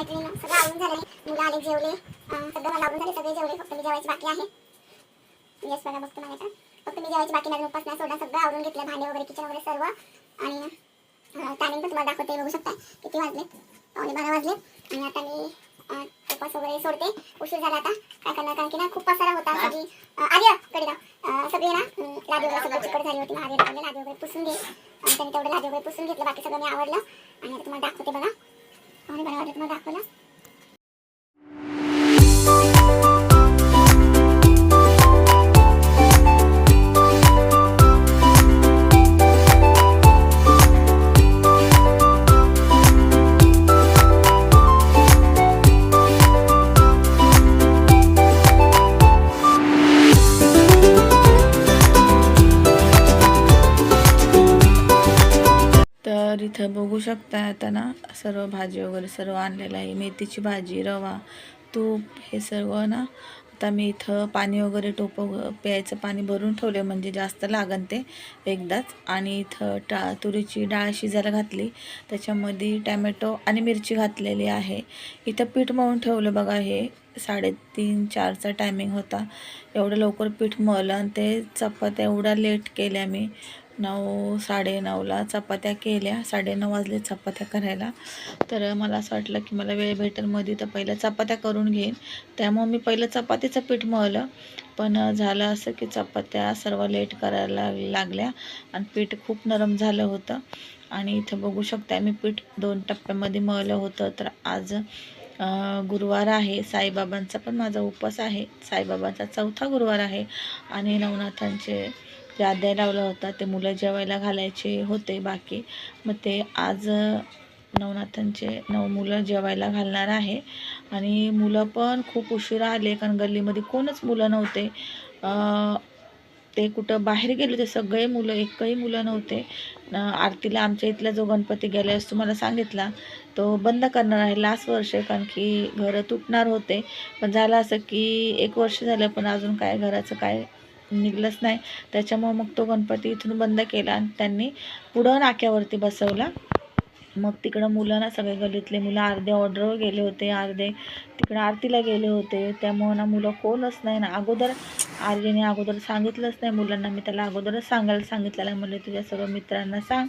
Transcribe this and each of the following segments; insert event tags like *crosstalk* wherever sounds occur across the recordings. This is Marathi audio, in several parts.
मैत्रिणी सगळं आवडून झालं मुलं आले जेवले. सगळं मला आवडून झाले. सगळे जेवले फक्त मी जेवायची बाकी आहे. यस बघा बघतो मला फक्त मी जेवायची बाकी नाही सोडा. सगळं आवडून घेतलं भांडे वगैरे किचन वगैरे सर्व. आणि टायमिंग पण तुम्हाला दाखवते बघू शकता. किती वाजले? पावणे बारा वाजले. आणि आता मी उपास वगैरे सोडते. उशीर झाला आता. काय करणार? कारण की ना खूप पसारा होता. सगळी आर्यकडे सगळे ना लादी वगैरे सगळं चिकट झाली होती. आर्य लादी वगैरे पुसून घे आणि त्यांनी तेवढं लादी वगैरे पुसून घेतलं. बाकी सगळं मी आवडलं आणि तुम्हाला दाखवते बघा. आम्ही बारा वाजले तुम्हाला दाखवलं तर इथं बघू शकता आता ना सर्व भाजी वगैरे सर्व आणलेलं आहे. मेथीची भाजी रवा तूप हे सर्व ना आता मी इथं पाणी वगैरे टोप प्यायचं पाणी भरून ठेवले म्हणजे जास्त लागन ते एकदाच. आणि इथं टा तुरीची डाळ शिजायला घातली. त्याच्यामध्ये टॅमॅटो आणि मिरची घातलेली आहे. इथं पीठ मळून ठेवलं बघा हे साडेतीन चारचा टायमिंग होता. एवढं लवकर पीठ मळलं आणि ते चपात्या एवढा लेट केल्या मी. नऊ साडेनऊला चपात्या केल्या. साडेनऊ वाजले चपात्या करायला. तर मला असं वाटलं की मला वेळ भेटेल मध्ये तर पहिलं चपात्या करून घेईन. त्यामुळे मी पहिलं चपातीचं पीठ मळलं. पण झालं असं की चपात्या सर्व लेट करायला लागल्या आणि पीठ खूप नरम झालं होतं. आणि इथं बघू शकता मी पीठ दोन टप्प्यामध्ये मळलं होतं. तर आज गुरुवार आहे. साईबाबांचा पण माझा उपवास आहे. साईबाबांचा चौथा गुरुवार आहे. आणि नवनाथांचे जे अध्याय लावला होता ते मुलं जेवायला घालायचे होते बाकी. मग ते आज नवनाथांचे नऊ मुलं जेवायला घालणार आहे. आणि मुलं पण खूप उशिरा आले कारण गल्लीमध्ये कोणच मुलं नव्हते. ते कुठं बाहेर गेले होते सगळे मुलं एकही मुलं नव्हते. आरतीला आमच्या इथला जो गणपती गेला आहे तुम्हाला सांगितला तो बंद करणार आहे लास्ट वर्ष कारण की घरं तुटणार होते. पण झालं असं की एक वर्ष झालं पण अजून काय घराचं काय निघलंच नाही. त्याच्यामुळं मग तो गणपती इथून बंद केला आणि त्यांनी पुढं नाक्यावरती बसवला. मग तिकडं मुलं ना सगळे गलीतले मुलं अर्धे ऑर्डरवर गेले होते अर्धे तिकडं आरतीला गेले होते. त्यामुळं ना मुलं कोणच नाही ना. अगोदर आर्यने अगोदर सांगितलंच नाही मुलांना. मी त्याला अगोदरच सांगायला सांगितलेलं म्हणजे तुझ्या सर्व मित्रांना सांग.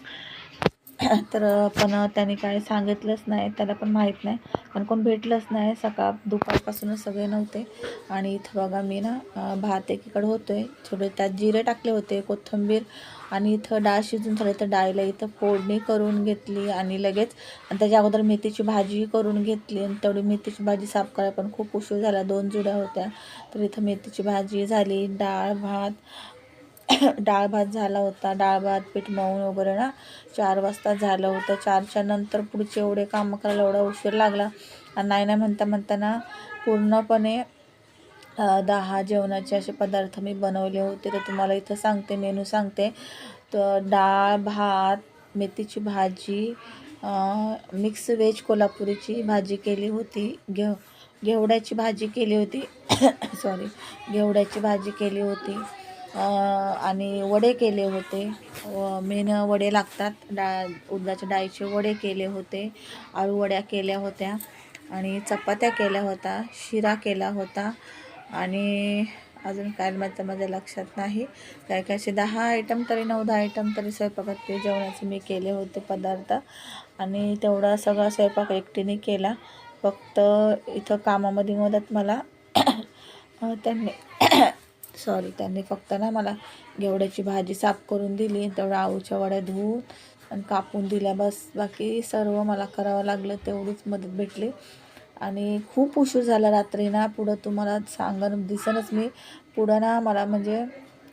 *coughs* तर पण त्याने काय सांगितलंच नाही त्याला पण माहीत नाही. पण कोण भेटलंच नाही. सकाळ दुपारपासूनच सगळे नव्हते. आणि इथं बघा मी ना भात एकीकडे होतो आहे थोडे त्यात जिरे टाकले होते कोथिंबीर. आणि इथं डाळ शिजून झाली तर डाळीला इथं फोडणी करून घेतली आणि लगेच आणि त्याच्या अगोदर मेथीची भाजी करून घेतली. आणि तेवढी मेथीची भाजी साफ करायला पण खूप उशीर झाला. दोन जुड्या होत्या. तर इथं मेथीची भाजी झाली डाळ भात. *coughs* डाळ भात झाला होता. डाळ भात पीठ मळून वगैरे ना. चार वाजता झालं होतं. चारच्या नंतर पुढचे एवढे कामं करायला एवढा उशीर लागला. आणि नाही नाही म्हणता म्हणताना पूर्णपणे दहा जेवणाचे असे पदार्थ मी बनवले होते. तर तुम्हाला इथं सांगते मेनू सांगते. तर डाळ भात मेथीची भाजी मिक्स व्हेज कोल्हापुरीची भाजी केली होती. घेव घेवड्याची भाजी केली होती. *coughs* सॉरी घेवड्याची भाजी केली होती. आणि वडे केले होते. व मेन वडे लागतात. डाळ उडदाच्या डाळीचे वडे केले होते. आळू वड्या केल्या होत्या. आणि चपात्या केल्या होत्या. शिरा केला होता. आणि अजून काय माझं माझ्या लक्षात नाही. काय काय असे दहा आयटम तरी नऊ दहा आयटम तरी स्वयंपाकात ते जेवणाचे मी केले होते पदार्थ. आणि तेवढा सगळा स्वयंपाक एकटीने केला. फक्त इथं कामामध्ये मदत मला त्यांनी सॉरी त्यांनी फक्त ना मला घेवड्याची भाजी साफ करून दिली तेवढ्या आळूच्या वड्या धुवून आणि कापून दिल्या बस. बाकी सर्व मला करावं लागलं तेवढीच मदत भेटली. आणि खूप उशीर झाला रात्री ना पुढं तुम्हाला सांगन दिसनच मी. पुढं ना मला म्हणजे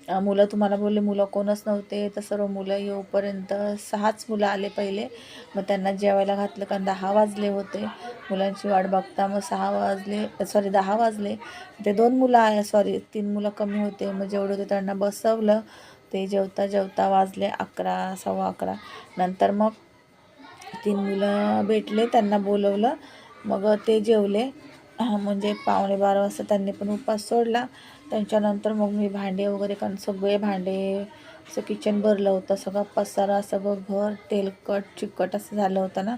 मुलं तुम्हाला बोलले मुलं कोणच नव्हते तर सर्व मुलं येऊपर्यंत सहाच मुलं आले पहिले. मग त्यांना जेवायला घातलं कारण दहा वाजले होते. मुलांची वाट बघता मग सहा वाजले सॉरी दहा वाजले. ते दोन मुलं आहे सॉरी तीन मुलं कमी होते. मग जेवढे होते त्यांना बसवलं. ते जेवता जेवता वाजले अकरा सव्वा अकरा. नंतर मग तीन मुलं भेटले त्यांना बोलवलं. मग ते जेवले. म्हणजे पावणे बारा वाजता त्यांनी पण उपास सोडला. त्यांच्यानंतर मग मी भांडे वगैरे कारण सगळे भांडे असं किचन भरलं होतं सगळं पसारा सगळं घर तेलकट चिकट असं झालं होतं ना.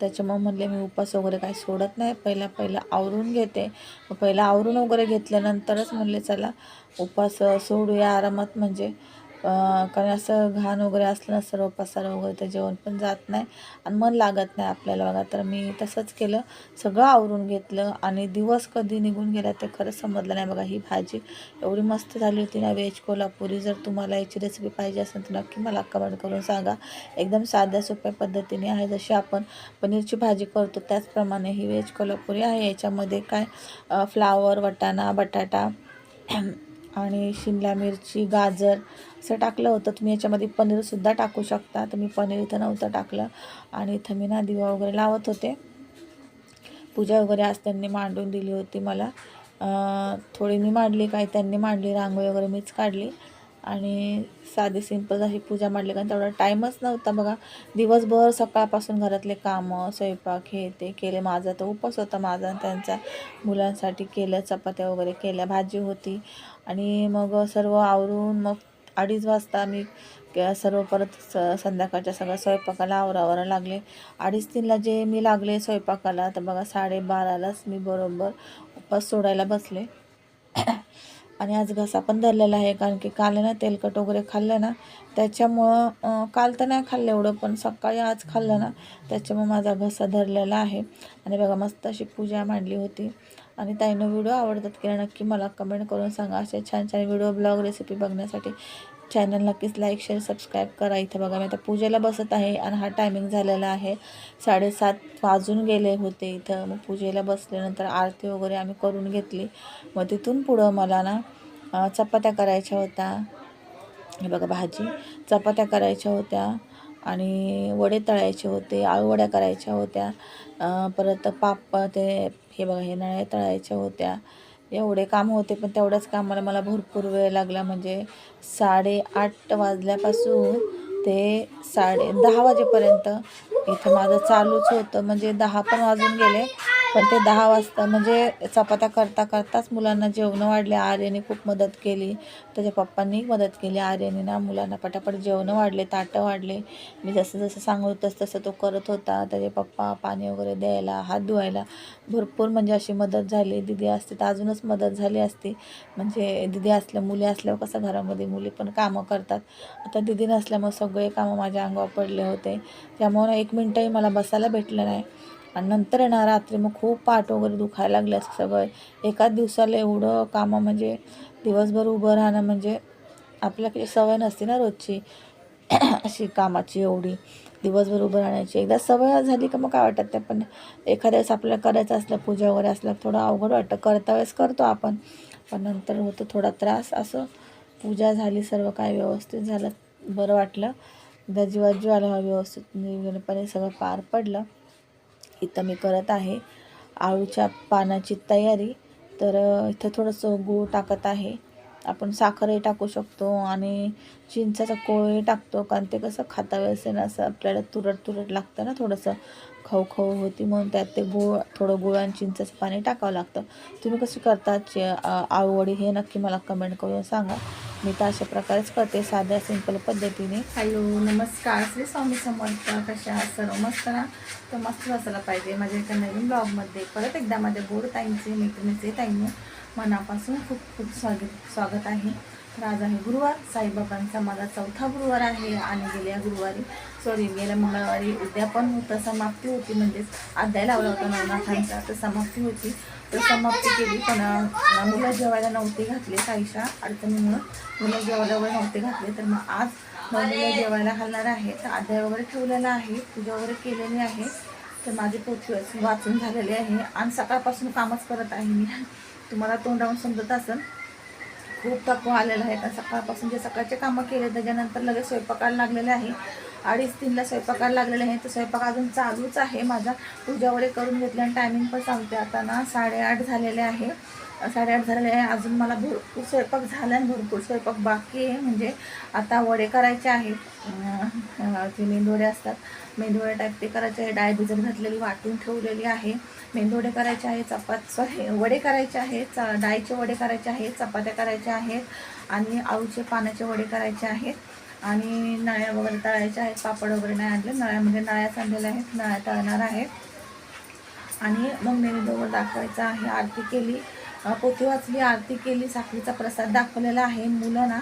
त्याच्यामुळे म्हणले मी उपास वगैरे काही सोडत नाही. पहिला पहिला आवरून घेते. पहिला आवरून वगैरे घेतल्यानंतरच म्हणले चला उपास सोडूया आरामात. म्हणजे कारण असं घाण वगैरे असलं ना सर्व पसारा वगैरे तर जेवण पण जात नाही आणि मन लागत नाही आपल्याला. बघा तर मी तसंच केलं. सगळं आवरून घेतलं आणि दिवस कधी निघून गेला ते खरंच समजलं नाही. बघा ही भाजी एवढी मस्त झाली होती ना व्हेज कोल्हापुरी. जर तुम्हाला याची रेसिपी पाहिजे असेल तर नक्की मला कमेंट करून सांगा. एकदम साध्या सोप्या पद्धतीने आहे जशी आपण पनीरची भाजी करतो. त्याचप्रमाणे ही व्हेज कोल्हापुरी आहे. याच्यामध्ये काय फ्लावर वटाणा बटाटा आणि शिमला मिरची गाजर असं टाकलं होतं. तुम्ही याच्यामध्ये पनीरसुद्धा टाकू शकता. तर मी पनीर इथं नव्हतं टाकलं. आणि इथं मी ना दिवा वगैरे लावत होते. पूजा वगैरे आज त्यांनी मांडून दिली होती मला. थोडी मी मांडली काही त्यांनी मांडली. रांगोळी वगैरे मीच काढली. आणि साधी सिंपल अशी पूजा मांडली कारण तेवढा टाईमच नव्हता. बघा दिवसभर सकाळपासून घरातले कामं स्वयंपाक हे ते केले. माझा तर उपवास होता. माझा त्यांचा मुलांसाठी केलं चपात्या वगैरे केल्या भाजी होती. आणि मग सर्व आवरून मग अडीच वाजता मी सर्व परत स संध्याकाळच्या सगळ्या स्वयंपाकाला आवरावरा लागले. अडीच तीनला जे मी लागले स्वयंपाकाला तर बघा साडेबारालाच मी बरोबर उपास सोडायला बसले. आणि आज घसा पण धरलेला आहे कारण की काल ना तेलकट वगैरे खाल्लं ना त्याच्यामुळं काल तर नाही खाल्लं एवढं पण सकाळी आज खाल्लं ना त्याच्यामुळं माझा घसा धरलेला आहे. आणि बघा मस्त अशी पूजा मांडली होती. आणि ताईनं व्हिडिओ आवडतात की नक्की मला कमेंट करून सांगा. असे छान छान व्हिडिओ ब्लॉग रेसिपी बघण्यासाठी. चॅनल नक्कीच लाईक शेअर सबस्क्राईब करा. इथं बघा मी आता पूजेला बसत आहे आणि हा टायमिंग झालेला आहे. साडेसात वाजून गेले होते इथं. मग पूजेला बसल्यानंतर आरती वगैरे आम्ही करून घेतली. मग तिथून पुढं मला ना चपात्या करायच्या होत्या. हे बघा भाजी. चपात्या करायच्या होत्या आणि वडे तळायचे होते आळूवड्या करायच्या होत्या. परत पाप ते हे बघा हे नळ्या तळायच्या होत्या. एवढे काम होते पण तेवढ्याच कामाला मला भरपूर वेळ लागला. म्हणजे साडेआठ वाजल्यापासून ते साडे दहा वाजेपर्यंत इथं माझं चालूच होतं. म्हणजे दहा पण वाजून गेले. पण ते दहा वाजता म्हणजे चपात्या करता करताच मुलांना जेवणं वाढले. आर्यने खूप मदत केली. त्याच्या पप्पांनी मदत केली. आर्यने ना मुलांना पटापट जेवणं वाढले ताटं वाढले. मी जसं जसं सांगत तसं तसं तो करत होता. त्याचे पप्पा पाणी वगैरे द्यायला हात धुवायला भरपूर म्हणजे अशी मदत झाली. दिदी असते तर अजूनच मदत झाली असती. म्हणजे दिदी असल्या मुली असल्यावर कसं घरामध्ये मुली पण कामं करतात. आता दिदी नसल्यामुळे सगळे कामं माझ्या अंगावर पडले होते. त्यामुळे एक मिनटंही मला बसायला भेटलं नाही. आणि नंतर येणार ना रात्री मग खूप पाठ वगैरे दुखायला लागले असं सगळं एकाच दिवसाला एवढं कामं म्हणजे दिवसभर उभं राहणं म्हणजे आपल्याकडे सवय नसते ना रोजची. *clears throat* अशी कामाची एवढी दिवसभर उभं राहण्याची. एकदा सवय झाली का मग काय वाटत ते पण एखाद्या वेळेस आपल्याला करायचं असलं पूजा वगैरे असलं थोडं अवघड वाटतं. करता वेळेस करतो आपण पण नंतर होतो थोडा त्रास. असं पूजा झाली सर्व काय व्यवस्थित झालं बरं वाटलं. एकदा जीवाजीव आला हा व्यवस्थित निर्विघ्नपणे सगळं पार पडलं. इथं मी करत आहे. आळूच्या पानाची तयारी. तर इथं थोडंसं गूळ टाकत आहे. आपण साखरही टाकू शकतो आणि चिंचाचा कोळही टाकतो कारण ते कसं खाता वेळेस ना असं आपल्याला तुरट तुरट लागतं ना थोडंसं खाऊ खाऊ होती म्हणून त्यात ते गूळ थोडं गुळ आणि चिंचाचं पाणी टाकावं लागतं. तुम्ही कशी करता आळूवडी हे नक्की मला कमेंट करून सांगा. मी तर अशा प्रकारेच करते साध्या सिंपल पद्धतीने. हॅलो नमस्कार. श्री स्वामी समर्थ कशा सर्व मस्त ना? तर मस्त असायला पाहिजे. माझ्या एका नवीन ब्लॉगमध्ये परत एकदा माझ्या गोड ताईंचे मैत्रिणीचे ताईंनी मनापासून खूप खूप स्वागत स्वागत आहे. तर आज आहे गुरुवार. साईबाबांचा माझा चौथा गुरुवार आहे आणि गेल्या गुरुवारी सॉरी गेल्या मंगळवारी उद्या पण होतं समाप्ती होती म्हणजेच अध्याय लावला होता नवनाथांचा तर समाप्ती होती. तर समाप्ती केली. पण मुलं जेवायला नव्हते घातले काहीशा अडचणीमुळं. मुलं जेवायला वगैरे नव्हते घातले. तर मग आज मुलं जेवायला घालणार आहे. तर अध्याय वगैरे ठेवलेला आहे. पूजा वगैरे केलेली आहे. तर माझी पोथी वाचून झालेली आहे. आणि सकाळपासून कामच करत आहे मी. तुम्हाला तोंडावून समजत असेल. खूप थकवा आलेला आहे. कारण सकाळपासून जे सकाळचे कामं केले त्याच्यानंतर लगेच स्वयंपाकाला लागलेले आहे. अडीच तीनला स्वयंपाकाला लागलेले आहे. तर स्वयंपाक अजून चालूच आहे माझा. पूजा वगैरे करून घेतली आणि टायमिंग पण सांगते आता ना. साडेआठ झालेले आहे. साडेआठ झालेले आहे. अजून मला भरपूर स्वयंपाक झाला आणि भरपूर स्वयंपाक बाकी आहे. म्हणजे आता वडे करायचे आहेत. जे अं, असतात. मेंदवडे टाईप ते करायचे आहे. डाळ भिजत घातलेली वाटून ठेवलेली आहे. मेंदवडे करायचे आहे चपात सॉरी वडे करायचे आहेत. चा डाळीचे वडे करायचे आहेत. चपात्या करायच्या आहेत. आणि आळूचे पानाचे वडे करायचे आहेत. आणि नळ्या वगैरे तळायच्या आहेत पापड वगैरे नाही आणले. नळ्यामध्ये नळ्या आणलेल्या आहेत नळ्या तळणार आहेत. आणि मग नैवेद्य दाखवायचं आहे. आरती केली. पोथी वाचली आरती केली साखरीचा प्रसाद दाखवलेला आहे मुलं ना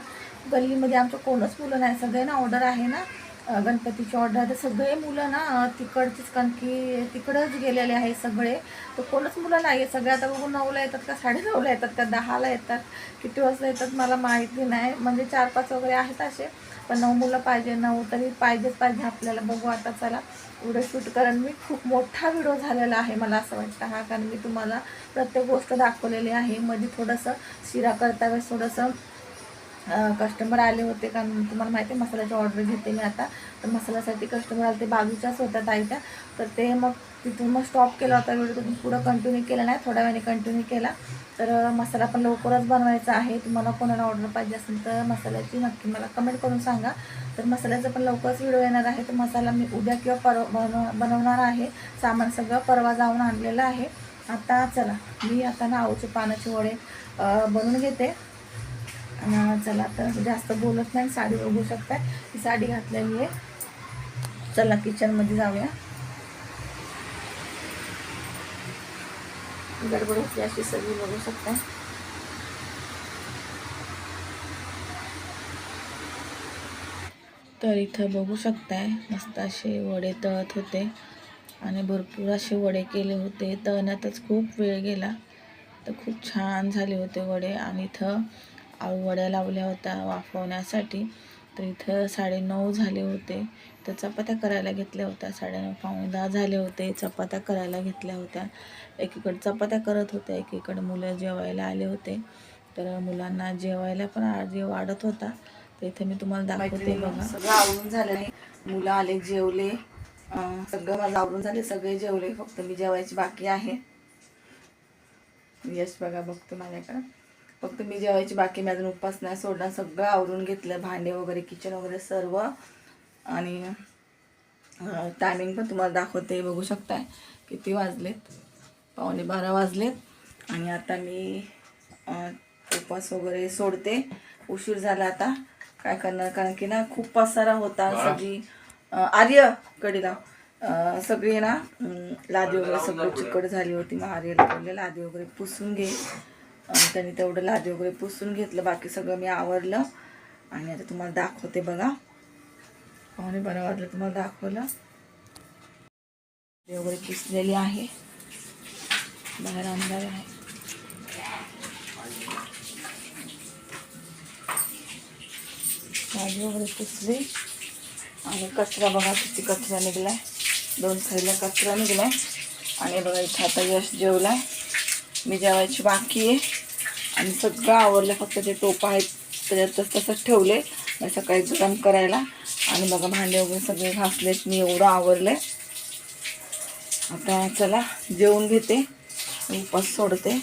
गल्लीमध्ये आमचं कोणच मुलं नाही. सगळे ना ऑर्डर आहे ना. गणपतीची ऑर्डर. आहे तर सगळे मुलं ना तिकडचीच कारण की तिकडंच गेलेले आहे सगळे. तर कोणच मुलं नाही आहे सगळे. आता बघून नऊला येतात का साडेनऊला येतात का दहाला येतात किती वाजता येतात मला माहिती नाही. म्हणजे चार पाच वगैरे आहेत असे पण नऊ मुलं पाहिजे नऊ तरी पाहिजेच पाहिजे आपल्याला. बघू आता चला व्हिडिओ शूट कारण मी खूप मोठा व्हिडिओ झालेला आहे मला असं वाटतं हा कारण मी तुम्हाला प्रत्येक गोष्ट दाखवलेली आहे. मध्ये थोडंसं शिरा करता वेळेस थोडंसं कस्टमर आले होते कारण तुम्हाला माहिती आहे मसाल्याची ऑर्डर घेते मी आता. तर मसाल्यासाठी कस्टमर आले ते बाजूच्याच होत्या ताईच्या. तर ते मग तिथून मग स्टॉप केला होता व्हिडिओ तिथून पुढं कंटिन्यू केला नाही थोड्या वेळाने कंटिन्यू केला. तर मसाला पण लवकरच बनवायचा आहे. तुम्हाला कोणाला ऑर्डर पाहिजे असेल तर मसाल्याची नक्की मला कमेंट करून सांगा. तर मसाल्याचा पण लवकरच व्हिडिओ येणार आहे. तर मसाला मी उद्या किंवा परवा बनव बनवणार आहे. सामान सगळं परवा जाऊन आणलेलं आहे. आता चला मी आता ना आऊचे पानाचे वडे बनवून घेते. चला तर जास्त बोलत नाही साडी बघू शकता ही साडी घातलेली आहे. चला किचनमध्ये जाऊया. गडबड होती अशी सगळी बघू शकता तर इथं बघू शकताय मस्त असे वडे तळत होते. आणि भरपूर असे वडे केले होते. तळण्यातच खूप वेळ गेला. तर खूप छान झाले होते वडे. आणि इथं वड्या लावल्या होत्या वाफवण्यासाठी. तर इथं साडेनऊ झाले होते. तर चपात्या करायला घेतल्या होत्या. साडेनऊ पावणे दहा झाले होते. चपात्या करायला घेतल्या होत्या. एकीकडे चपात्या करत होत्या. एकीकडे मुलं जेवायला आले होते. तर मुलांना जेवायला पण आधी वाढत होता. तर इथे मी तुम्हाला दाखवते बघा. सगळं आवरून झालं आहे मुलं आले जेवले. सगळं माझं आवरून झाले. सगळे जेवले. फक्त मी जेवायची बाकी आहे. यश बघा बघतो माझ्याकडं. फक्त मी जेवायची बाकी मी अजून उपास नाही सोडला सगळं आवरून घेतलं. भांडे वगैरे किचन वगैरे सर्व. आणि टायमिंग पण तुम्हाला दाखवते. बघू शकताय. किती वाजलेत? पावणे बारा वाजलेत. आणि आता मी उपवास वगैरे सोडते. उशीर झाला आता. काय करणार? कारण की ना खूप पसारा होता. सगळी आर्य कडीला सगळी ना लादी वगैरे सगळी चिकट झाली होती. मग आर्यला बोलले लादी वगैरे पुसून घे. आणि त्यांनी तेवढं लादी वगैरे पुसून घेतलं. बाकी सगळं मी आवरलं. आणि आता तुम्हाला दाखवते बघा. पाहुणे बरं वाटलं तुम्हाला दाखवलं. वगैरे पुसलेली आहे. बाहेर अंधार आहे. लादी वगैरे पुसली. आणि कचरा बघा किती कचरा निघलाय. दोन थैला कचरा निघलाय. आणि बघा इथं आता यश जेवलाय. मी जेवायची बाकी आहे. आणि सगळं आवरलं फक्त ते टोपं आहेत त्याच्यात तसंच ठेवले सकाळी गरम करायला आणि बघा भांडे वगैरे सगळे घासलेत मी एवढं आवरले आता चला जेवून घेते उपास सोडते.